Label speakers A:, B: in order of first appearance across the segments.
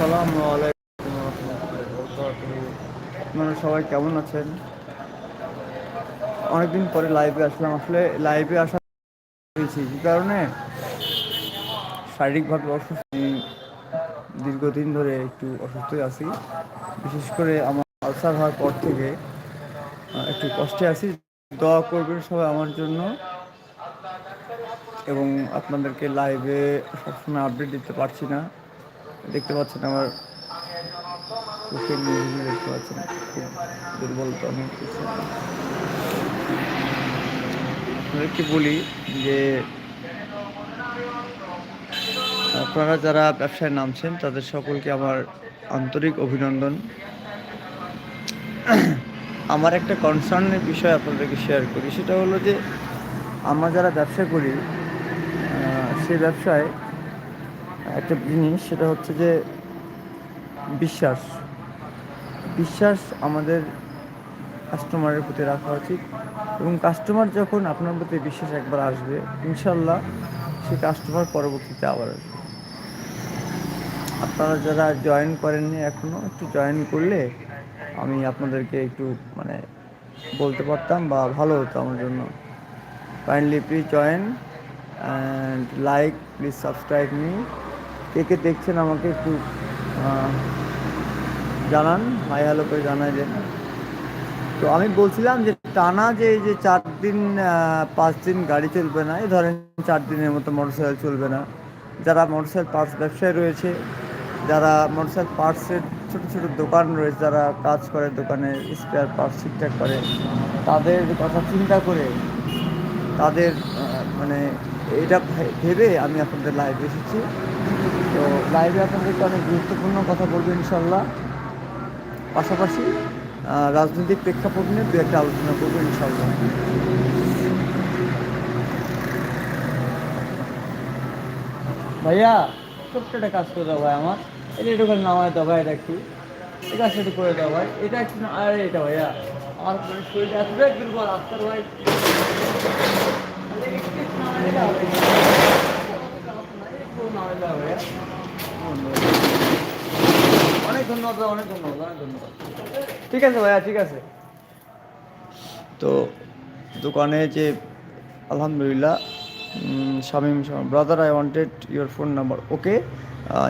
A: আসসালামু আলাইকুম আপনারা সবাই কেমন আছেন? অনেকদিন পরে লাইভে আসলাম। আসলে লাইভে আসা হয়েছি কি কারণে শারীরিকভাবে অসুস্থ। দীর্ঘদিন ধরে একটু অসুস্থই আছি। বিশেষ করে আমার আলসার হওয়ার পর থেকে একটু কষ্টে আছি। দোয়া করবেন সবাই আমার জন্য। এবং আপনাদেরকে লাইভে সবসময় আপডেট দিতে পারছি না। দেখতে পাচ্ছেন আমার দেখতে পাচ্ছেন, খুব দুর্বলতা করছি আপনাদেরকে বলি যে, আপনারা যারা ব্যবসায় নামছেন, তাদের সকলকে আমার আন্তরিক অভিনন্দন। আমার একটা কনসার্নের বিষয় আপনাদেরকে শেয়ার করি, সেটা হলো যে, আমরা যারা ব্যবসা করি সে ব্যবসায় একটা জিনিস, সেটা হচ্ছে যে বিশ্বাস। বিশ্বাস আমাদের কাস্টমারের প্রতি রাখা উচিত এবং কাস্টমার যখন আপনার প্রতি বিশ্বাস একবার আসবে, ইনশাল্লাহ সে কাস্টমার পরবর্তীতে আবার আসবে। আপনারা যারা জয়েন করেননি এখনও একটু জয়েন করলে আমি আপনাদেরকে একটু মানে বলতে পারতাম বা ভালো হতো আমার জন্য। Kindly please join and like please subscribe me কে কে দেখছেন আমাকে একটু জানান হাই হ্যালো করে জানাই দেন। তো আমি বলছিলাম যে টানা যে এই যে চার দিন পাঁচ দিন গাড়ি চলবে না, এই ধরেন চার দিনের মতো মোটরসাইকেল চলবে না। যারা মোটরসাইকেল পার্টস ব্যবসায় রয়েছে, যারা মোটরসাইকেল পার্টসের ছোটো ছোটো দোকান রয়েছে, যারা কাজ করে দোকানে, স্পেয়ার পার্টস ঠিকঠাক করে, তাদের কথা চিন্তা করে তাদের মানে এটা ভেবে আমি আপনাদের লাইভে এসেছি। তো লাইভে আপনাদেরকে অনেক গুরুত্বপূর্ণ কথা বলব ইনশাল্লাহ পাশাপাশি রাজনৈতিক প্রেক্ষাপট নিয়ে দু একটা আলোচনা করব ইনশাল্লাহ ভাইয়া, ছোট্ট একটা কাজ করে দাও ভাই আমার। এটা একটু করে নামায় দাও ভাই, এটা একটু এই কাজটা একটু করে দাও ভাই। এটা একটু আরে এটা ভাইয়া, আমার শরীরটা এতটাই দুর্বল আস্তার ভাই। অনেক ধন্যবাদ অনেক ধন্যবাদ অনেক ধন্যবাদ। ঠিক আছে ভাইয়া ঠিক আছে। তো দোকানে যে আলহামদুলিল্লাহ Shamim brother I wanted your phone number okay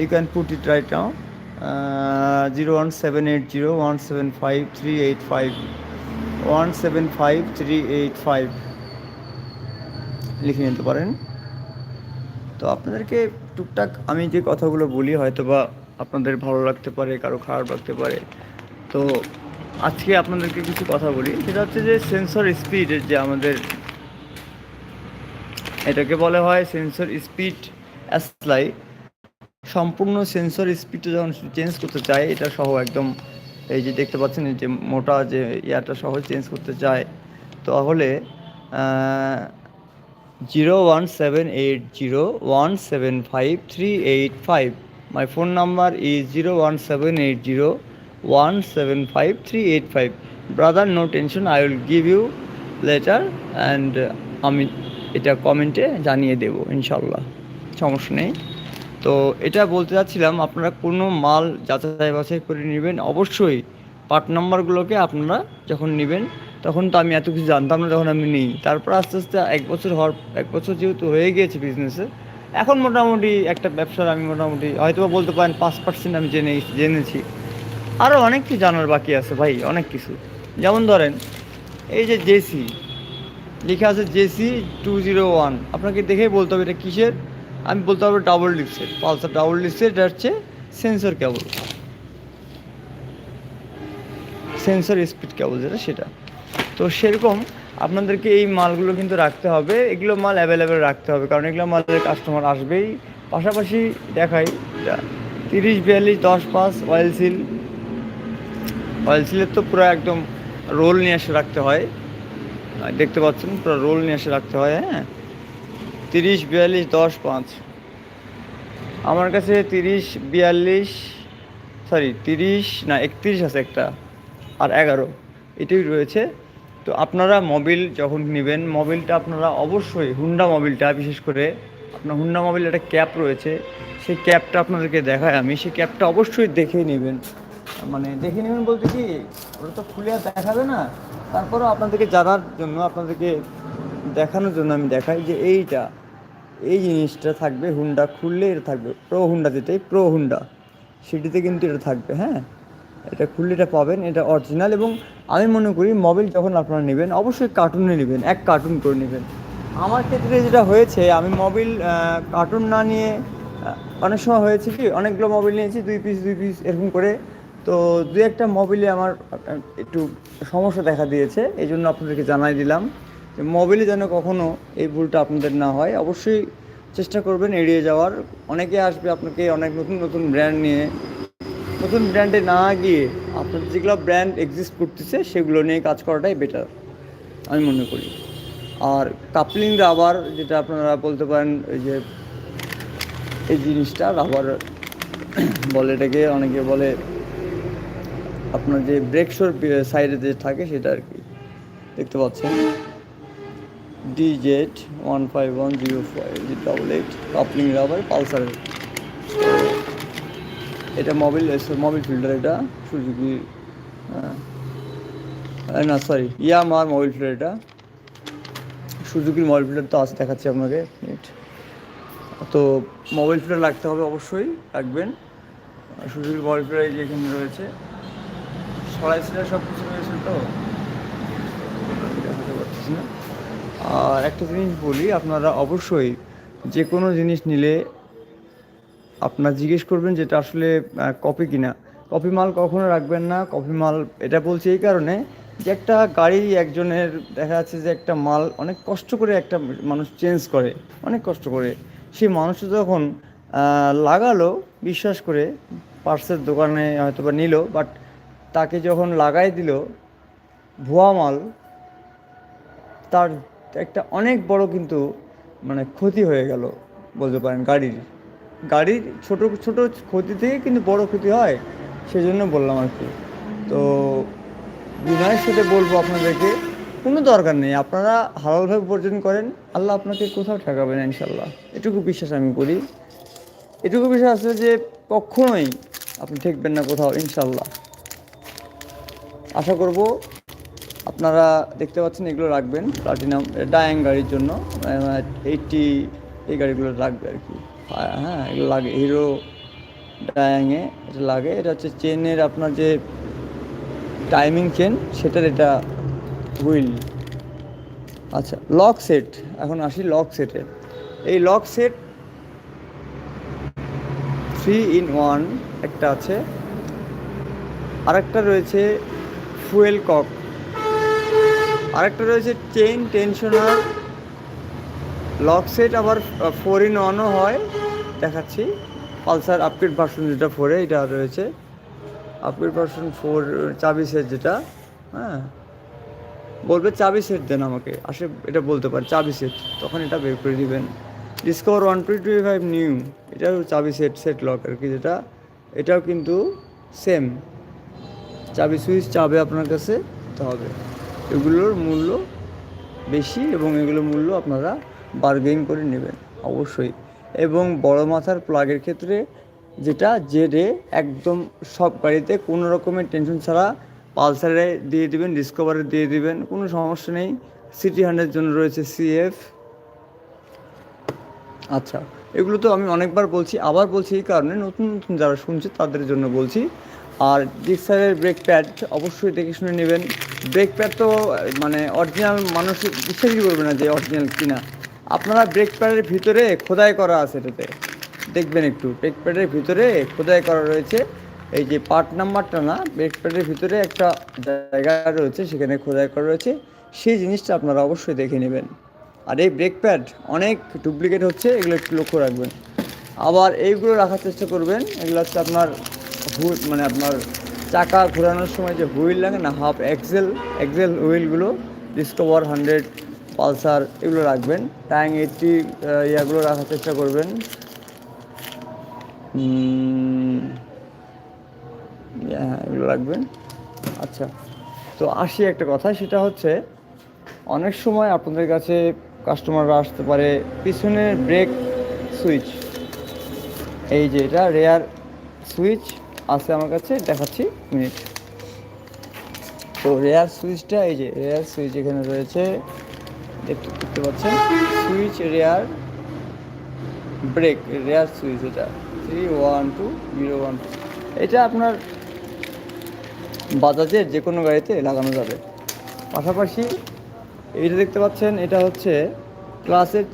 A: you can put it right now zero one seven eight zero one seven five three eight five one seven five three eight five লিখে নিতে পারেন। তো আপনাদেরকে টুকটাক। আমি যে কথাগুলো বলি হয়তো বা আপনাদের ভালো লাগতে পারে, কারও খারাপ লাগতে পারে। তো আজকে আপনাদেরকে কিছু কথা বলি। সেটা হচ্ছে যে সেন্সর স্পিডের যে আমাদের এটাকে বলা হয় সেন্সর স্পিড অ্যাসলাই সম্পূর্ণ সেন্সর স্পিডটা যখন চেঞ্জ করতে চায়, এটা সহ একদম এই যে দেখতে পাচ্ছেন যে মোটা যে ইয়াটা সহ চেঞ্জ করতে চায়। তাহলে zero one seven eight zero one seven five three eight five my phone number is zero one seven eight zero one seven five three eight five brother no tension I will give you later and আমি এটা কমেন্টে জানিয়ে দেবো ইনশাল্লাহ সমস্যা নেই। তো এটা বলতে চাচ্ছিলাম আপনারা কোনো মাল যাচাই বাছাই করে নেবেন? অবশ্যই পার্ট নাম্বারগুলোকে আপনারা যখন নেবেন তখন তো আমি এত কিছু জানতাম না, তখন আমি নেই। তারপর আস্তে আস্তে এক বছর হওয়ার, এক বছর যেহেতু হয়ে গিয়েছে বিজনেসে এখন মোটামুটি একটা ব্যবসার আমি মোটামুটি হয়তো বলতে পারেন পাঁচ পার্সেন্ট আমি জেনে, জেনেছি। আরও অনেক কিছু জানার বাকি আছে ভাই, অনেক কিছু। যেমন ধরেন, এই যে জেসি লেখা আছে জেসি টু জিরো ওয়ান আপনাকে দেখেই বলতে হবে এটা কিসের? আমি বলতে পারব ডাবল ডিস্কের পালসার ডাবল ডিস্কের এটা হচ্ছে sensor cable sensor speed cable যেটা, সেটা। তো সেরকম আপনাদেরকে এই মালগুলো কিন্তু রাখতে হবে। এগুলো মাল অ্যাভেলেবেল রাখতে হবে, কারণ এগুলো মালের কাস্টমার আসবেই। পাশাপাশি দেখাই তিরিশ, বিয়াল্লিশ, দশ, পাঁচ অয়েল সিল অয়েল সিলের তো পুরো একদম রোল নিয়ে এসে রাখতে হয়। দেখতে পাচ্ছেন, পুরো রোল নিয়ে এসে রাখতে হয় হ্যাঁ? তিরিশ, বিয়াল্লিশ, দশ, পাঁচ। আমার কাছে তিরিশ, বিয়াল্লিশ সরি তিরিশ না, একত্রিশ আছে একটা, আর এগারো। এটাই রয়েছে। তো আপনারা মোবিল যখন নেবেন মোবিলটা আপনারা অবশ্যই হুন্ডা মোবিলটা বিশেষ করে আপনার হুন্ডা মোবিল একটা ক্যাপ রয়েছে। সেই ক্যাপটা আপনাদেরকে দেখায় আমি। সেই ক্যাপটা অবশ্যই দেখে নেবেন। মানে দেখে নেবেন বলতে কি, ওটা তো খুলে আর দেখাবে না। তারপরেও আপনাদেরকে জানার জন্য, আপনাদেরকে দেখানোর জন্য আমি দেখাই যে এইটা, এই জিনিসটা থাকবে হুন্ডা খুললে এটা থাকবে প্রো হুন্ডা যেটাই প্রো হুন্ডা সেটিতে কিন্তু এটা থাকবে হ্যাঁ? এটা খুললে এটা পাবেন, এটা অরিজিনাল এবং আমি মনে করি মোবাইল যখন আপনারা নেবেন, অবশ্যই কার্টুনে নেবেন, এক কার্টুন করে নেবেন। আমার ক্ষেত্রে যেটা হয়েছে, আমি মোবাইল কার্টুন না নিয়ে অনেক সময় হয়েছে কি, অনেকগুলো মোবাইল নিয়েছি, দুই পিস দুই পিস এরকম করে। তো দু একটা মোবাইলে আমার একটু সমস্যা দেখা দিয়েছে, এই জন্য আপনাদেরকে জানাই দিলাম যে মোবাইলে যেন কখনও এই ভুলটা আপনাদের না হয়। অবশ্যই চেষ্টা করবেন এড়িয়ে যাওয়ার। অনেকে আসবে আপনাকে অনেক নতুন নতুন ব্র্যান্ড নিয়ে নতুন ব্র্যান্ডে না গিয়ে আপনার যেগুলো ব্র্যান্ড এক্সিস্ট করতেছে, সেগুলো নিয়ে কাজ করাটাই বেটার আমি মনে করি। আর কাপলিং রাবার যেটা আপনারা বলতে পারেন ওই যে, এই জিনিসটা রাবার বলে, এটাকে অনেকে বলে আপনার যে ব্রেকশোর সাইডে যে থাকে, সেটা আর কি। দেখতে পাচ্ছেন? D Z one five one zero five double eight coupling rubber পালসারের এটা মোবিল মোবিল ফিল্টার এটা সুজুকি না সরি ইয়ামার মোবিল ফিল্টার এটা। সুজুকির মোবাইল ফিল্টার তো আছে, দেখাচ্ছি আপনাকে তো মোবাইল ফিল্টার লাগতে হবে অবশ্যই, রাখবেন। সুজুকির মোবাইল ফিল্টার যে এখানে রয়েছে, সরাই সিলাই সব কিছু রয়েছে তো? আর একটা জিনিস বলি, আপনারা অবশ্যই যে কোনো জিনিস নিলে আপনার জিজ্ঞেস করবেন যেটা আসলে কপি কিনা। কপি মাল কখনো রাখবেন না, কপি মাল, এটা বলছি এই কারণে যে একটা গাড়ি একজনের, দেখা যাচ্ছে যে একটা মাল অনেক কষ্ট করে একটা মানুষ চেঞ্জ করে, অনেক কষ্ট করে। সেই মানুষটা যখন লাগালো, বিশ্বাস করে পার্সের দোকানে হয়তো বা নিল বাট তাকে যখন লাগাই দিল, ভুয়া মাল, তার একটা অনেক বড় কিন্তু মানে ক্ষতি হয়ে গেল, বলতে পারেন গাড়ির। গাড়ির ছোট ছোট ক্ষতি থেকে কিন্তু বড় ক্ষতি হয় সেই জন্য বললাম আর কি। তো বিনয়ের সাথে বলব আপনাদেরকে, কোনো দরকার নেই, আপনারা হালালভাবে উপার্জন করেন, আল্লাহ আপনাকে কোথাও ঠেকাবেন না ইনশাল্লাহ এটুকু বিশ্বাস আমি করি। এটুকু বিশ্বাস আছে যে কখনোই আপনি ঠেকবেন না কোথাও ইনশাল্লাহ আশা করব আপনারা দেখতে পাচ্ছেন এগুলো রাখবেন, প্লাটিনাম ডায়াং গাড়ির জন্য এইটটি, এই গাড়িগুলো রাখবে আর কি। হ্যাঁ, এগুলো লাগে হিরো ডায়াংয়ে এটা লাগে এটা হচ্ছে চেনের আপনার যে টাইমিং চেন সেটার এটা হুইল আচ্ছা লক সেট এখন আসি লক সেটে এই lock set three in one একটা আছে। আরেকটা রয়েছে ফুয়েল কক আরেকটা রয়েছে চেইন টেনশনার লক সেট আবার ফোর ইন ওয়ানও হয়। দেখাচ্ছি। পালসার আপগ্রেড ভার্সন যেটা ফোরে এটা রয়েছে। আপগ্রেড ভার্সন ফোর চাবি সেট যেটা হ্যাঁ। বলবে চাবি সেট দেন আমাকে। আসে, এটা বলতে পারে, চাবি সেট তখন এটা বের করে দিবেন। Discover one twenty five new এটাও চাবি সেট সেট লক আর কি যেটা। এটাও কিন্তু সেম চাবি সুইচ চাবে আপনার কাছে দিতে হবে। এগুলোর মূল্য বেশি এবং এগুলোর মূল্য আপনারা বার্গেন করে নেবেন, অবশ্যই। এবং বড় মাথার প্লাগের ক্ষেত্রে যেটা জেডে একদম সব গাড়িতে কোনো রকমের টেনশন ছাড়া পালসারে দিয়ে দিবেন ডিসকভারে দিয়ে দিবেন, কোনো সমস্যা নেই। সিটি হান্ড্রেড জন্য রয়েছে সিএফ আচ্ছা এগুলো তো আমি অনেকবার বলছি, আবার বলছি এই কারণে, নতুন নতুন যারা শুনছে তাদের জন্য বলছি। আর জিক্সারের ব্রেক প্যাড অবশ্যই দেখে শুনে নেবেন। ব্রেক প্যাড তো মানে অরিজিনাল মানুষ বিশ্বাসই করবে না যে অরিজিনাল কিনা। আপনারা ব্রেক প্যাডের ভিতরে খোদাই করা আছে এটাতে। দেখবেন একটু ব্রেক প্যাডের ভিতরে খোদাই করা রয়েছে। এই যে পার্ট নাম্বারটা না ব্রেক প্যাডের ভিতরে একটা জায়গা রয়েছে, সেখানে খোদাই করা রয়েছে। সেই জিনিসটা আপনারা অবশ্যই দেখে নেবেন। আর এই ব্রেক প্যাড অনেক ডুপ্লিকেট হচ্ছে, এগুলো একটু লক্ষ্য রাখবেন। আবার এইগুলো রাখার চেষ্টা করবেন, এগুলো হচ্ছে আপনার হুইল মানে আপনার চাকা ঘোরানোর সময় যে হুইল লাগে না হাফ এক্সেল এক্সেল হুইলগুলো ডিসকভার হান্ড্রেড পালসার এগুলো রাখবেন। ট্যাং এইটটি ইয়াগুলো রাখার চেষ্টা করবেন। হ্যাঁ এগুলো রাখবেন। আচ্ছা তো আসি একটা কথা সেটা হচ্ছে, অনেক সময় আপনাদের কাছে কাস্টমাররা আসতে পারে, পিছনের ব্রেক সুইচ। এই যে এটা, রেয়ার সুইচ আছে আমার কাছে, দেখাচ্ছি, মিনিট। তো রেয়ার সুইচটা, এই যে রেয়ার সুইচ এখানে রয়েছে। দেখতে পাচ্ছেন? Switch rear brake rear switch এটা। Three one two zero one two এটা আপনার বাজাজের যে কোনো গাড়িতে লাগানো যাবে। পাশাপাশি এইটা দেখতে পাচ্ছেন, এটা হচ্ছে ক্লাসের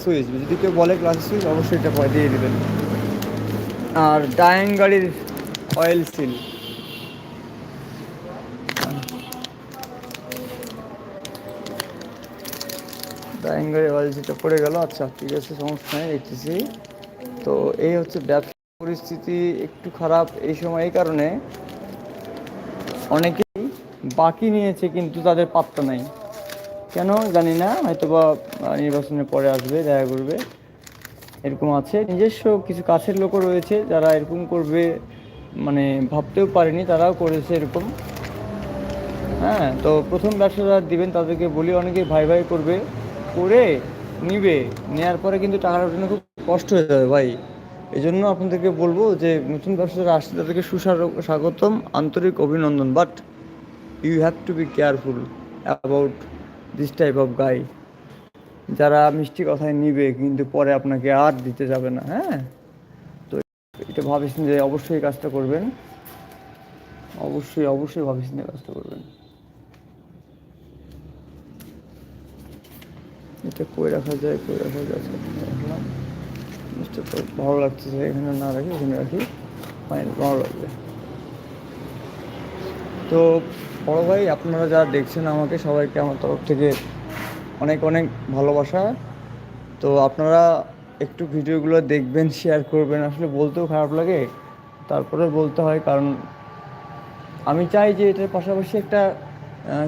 A: সুইচ যদি কেউ বলে ক্লাসের সুইচ অবশ্যই এটা দিয়ে দেবেন। আর ডাইং গাড়ির অয়েল সিল অয়েল সিলটা পড়ে গেল। আচ্ছা ঠিক আছে, সমস্যা নেই, দেখতেছি। তো এই হচ্ছে ব্যবসা পরিস্থিতি একটু খারাপ এই সময়, এই কারণে অনেকেই বাকি নিয়েছে কিন্তু তাদের পাত্তা নাই। কেন জানি না হয়তো বা নির্বাচনের পরে আসবে, দেখা করবে। এরকম আছে। নিজস্ব কিছু কাছের লোকও রয়েছে যারা এরকম করবে মানে ভাবতেও পারেনি, তারাও করেছে এরকম। হ্যাঁ তো প্রথম ব্যবসা যারা দিবেন, তাদেরকে বলি অনেকে ভাই ভাই করবে। করে নিবে নেওয়ার পরে কিন্তু টাকাটা ওঠানো খুব কষ্ট হয়ে যাবে ভাই। এই জন্য আপনাদেরকে বলব যে, নতুন ব্যবসা যারা আসছে তাদেরকে সুস্বাগতম, আন্তরিক অভিনন্দন। But you have to be careful about this type of guy যারা মিষ্টি কথায় নিবে, কিন্তু পরে আপনাকে আর দিতে যাবে না হ্যাঁ? তো এটা ভাবিস যে, অবশ্যই কাজটা করবেন। অবশ্যই অবশ্যই ভাবিস কাজটা করবেন। এটা কই রাখা যায় কই রাখা যায় তো ভালো লাগতেছে এখানে না রাখি, এখানে রাখি। ফাইন ভালো লাগবে। তো বড় ভাই, আপনারা যারা দেখছেন আমাকে, সবাইকে আমার তরফ থেকে অনেক অনেক ভালোবাসা। তো আপনারা একটু ভিডিওগুলো দেখবেন শেয়ার করবেন। আসলে বলতেও খারাপ লাগে তারপরে বলতে হয়, কারণ আমি চাই যে এটার পাশাপাশি একটা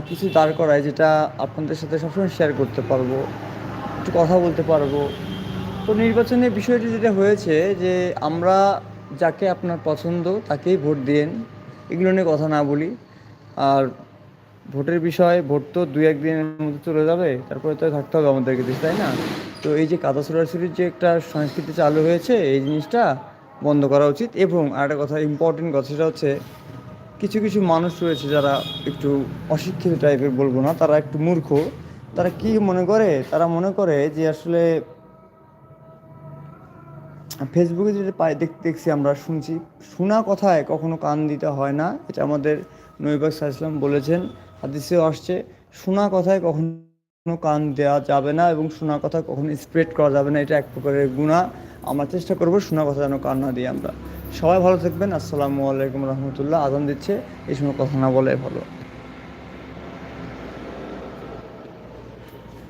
A: কিছু দাঁড় করায় যেটা আপনাদের সাথে সবসময় শেয়ার করতে পারব, একটু কথা বলতে পারব। তো নির্বাচনের বিষয়টি যেটা হয়েছে যে আমরা যাকে আপনার পছন্দ তাকেই ভোট দিয়েন, এগুলো নিয়ে কথা না বলি। আর ভোটের বিষয়, ভোট তো দুই একদিনের মধ্যে চলে যাবে, তারপরে তো থাকতে হবে আমাদেরকে দেশ, তাই না? তো এই যে কাদা ছোড়াছুরির যে একটা সংস্কৃতি চালু হয়েছে, এই জিনিসটা বন্ধ করা উচিত। এবং আরেকটা কথা ইম্পর্টেন্ট কথা সেটা হচ্ছে কিছু কিছু মানুষ রয়েছে যারা একটু অশিক্ষিত টাইপের বলব না, তারা একটু মূর্খ। তারা কি মনে করে? তারা মনে করে যে আসলে ফেসবুকে যেটা পাই, দেখ, দেখছি আমরা, শুনছি। শোনা কথায় কখনো কান দিতে হয় না। এটা আমাদের নৈবাক সাহা ইসলাম বলেছেন, হাদিসেও আসছে। শোনা কথায় কখনো কান দেওয়া যাবে না এবং শোনা কথা কখনো স্প্রেড করা যাবে না, এটা এক প্রকারের গুণা। আমরা চেষ্টা করব শোনা কথা যেন কান না দিই আমরা। সবাই ভালো থাকবেন। আসসালামু আলাইকুম রহমতুল্লাহ। আজান দিচ্ছে। এই সময় কথা না বলাই ভালো।